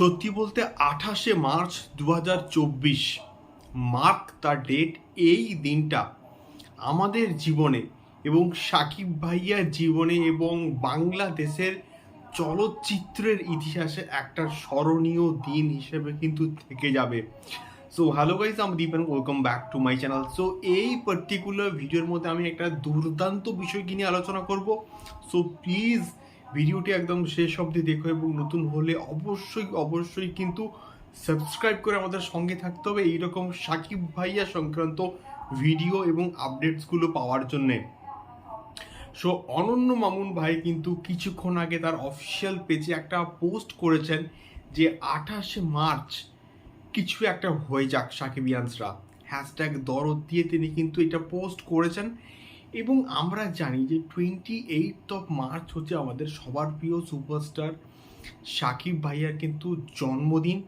সত্যি বলতে আঠাশে মার্চ দু মার্ক দ্য ডেট এই দিনটা আমাদের জীবনে এবং সাকিব ভাইয়ার জীবনে এবং বাংলাদেশের চলচ্চিত্রের ইতিহাসে একটা স্মরণীয় দিন হিসেবে কিন্তু থেকে যাবে। সো হ্যালো গাইজ আমি Dipen welcome back to my channel so এই পার্টিকুলার ভিডিওর মধ্যে আমি একটা দুর্দান্ত বিষয়কে নিয়ে আলোচনা করব। সো প্লিজ ভিডিওটি একদম শেষ অবধি দেখো এবং নতুন হলে অবশ্যই অবশ্যই কিন্তু সাবস্ক্রাইব করে আমাদের সঙ্গে থাকতে হবে। এইরকম সাকিব ভাইয়া সংক্রান্ত ভিডিও এবং আপডেটসগুলো পাওয়ার জন্যে। সো অনন্য মামুন ভাই কিন্তু কিছুক্ষণ আগে তার অফিসিয়াল পেজে একটা পোস্ট করেছেন যে আঠাশে মার্চ কিছু একটা হয়ে যাক সাকিবিয়ানসরা হ্যাশট্যাগ দরদ দিয়ে তিনি কিন্তু এটা পোস্ট করেছেন। এবং আমরা জানি যে টোয়েন্টি এইট অফ মার্চ হচ্ছে আমাদের সবার প্রিয় সুপারস্টার সাকিব ভাইয়ার কিন্তু জন্মদিন।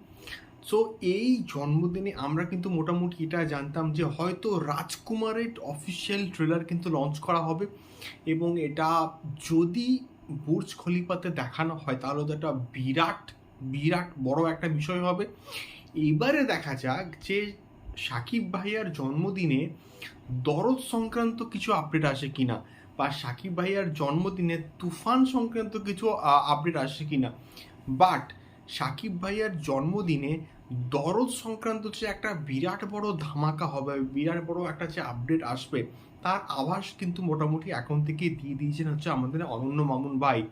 সো এই জন্মদিনে আমরা কিন্তু মোটামুটি এটা জানতাম যে হয়তো রাজকুমারের অফিসিয়াল ট্রেলার কিন্তু লঞ্চ করা হবে এবং এটা যদি বুর্জ খলিফাতে দেখানো হয়, তাহলে তো একটা বিরাট বিরাট বড় একটা বিষয় হবে। এবারে দেখা যাক যে সাকিব ভাইয়ার জন্মদিনে দরদ সংক্রান্ত কিছু আপডেট আসে কিনা? বা সাকিব ভাইয়ার জন্মদিনে তুফান সংক্রান্ত কিছু আপডেট আসে কিনা? বাট সাকিব ভাইয়ার জন্মদিনে দরদ সংক্রান্ত যে একটা বিরাট বড় ধামাকা হবে, বিরাট বড় একটা যে আপডেট আসবে, তার আভাস কিন্তু মোটামুটি এখন থেকে দিয়ে দিয়েছেন হচ্ছে আমাদের অনন্য মামুন ভাই।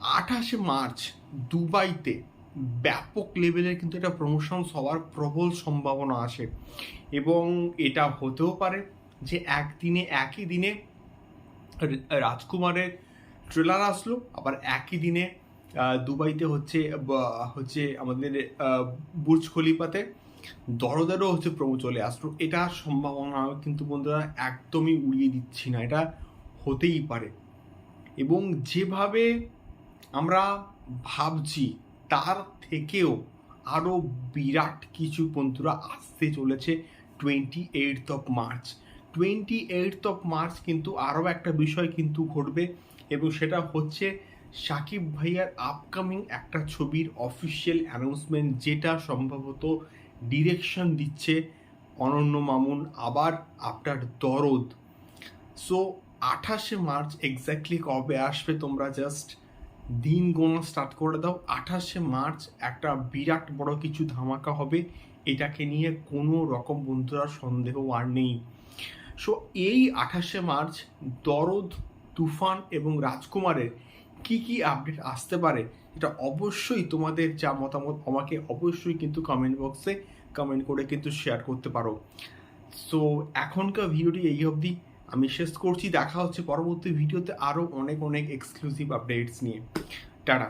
আঠাশে মার্চ দুবাইতে ব্যাপক লেভেলের কিন্তু এটা প্রমোশন হওয়ার প্রবল সম্ভাবনা আছে। এবং এটা হতেও পারে যে একদিনে একই দিনে রাজকুমারের ট্রেলার আসলো, আবার একই দিনে দুবাইতে হচ্ছে হচ্ছে আমাদের বুর্জ খলিফাতে দরদেরও হচ্ছে প্রমো চলে আসলো। এটা সম্ভাবনা কিন্তু বন্ধুরা একদমই উড়িয়ে দিচ্ছি না, এটা হতেই পারে। এবং যেভাবে আমরা ভাবছি তার থেকেও আরও বিরাট কিছু বন্ধুরা আসতে চলেছে twenty eighth of March twenty eighth of March কিন্তু আরও একটা বিষয় কিন্তু ঘটবে এবং সেটা হচ্ছে সাকিব ভাইয়ার আপকামিং একটা ছবির অফিসিয়াল অ্যানাউন্সমেন্ট যেটা সম্ভবত ডিরেকশন দিচ্ছে অনন্য মামুন আবার আফটার দরদ। সো আঠাশে মার্চ এক্স্যাক্টলি কবে আসবে তোমরা জাস্ট দিন গোনা স্টার্ট করে দাও। আঠাশে মার্চ একটা বিরাট বড় কিছু ধামাকা হবে। এটাকে নিয়ে কোনো রকম বন্ধুরা সন্দেহ আর নেই। সো এই আঠাশে মার্চ দরদ, তুফান এবং রাজকুমারের কি কি আপডেট আসতে পারে, এটা অবশ্যই তোমাদের যা মতামত আমাকে অবশ্যই কিন্তু কমেন্ট বক্সে কমেন্ট করে কিন্তু শেয়ার করতে পারো। সো এখনকার ভিডিওটি এই অবধি। আমি শেষ করছি। দেখা হচ্ছে পরবর্তী ভিডিওতে আরও অনেক অনেক এক্সক্লুসিভ আপডেটস নিয়ে। টাটা।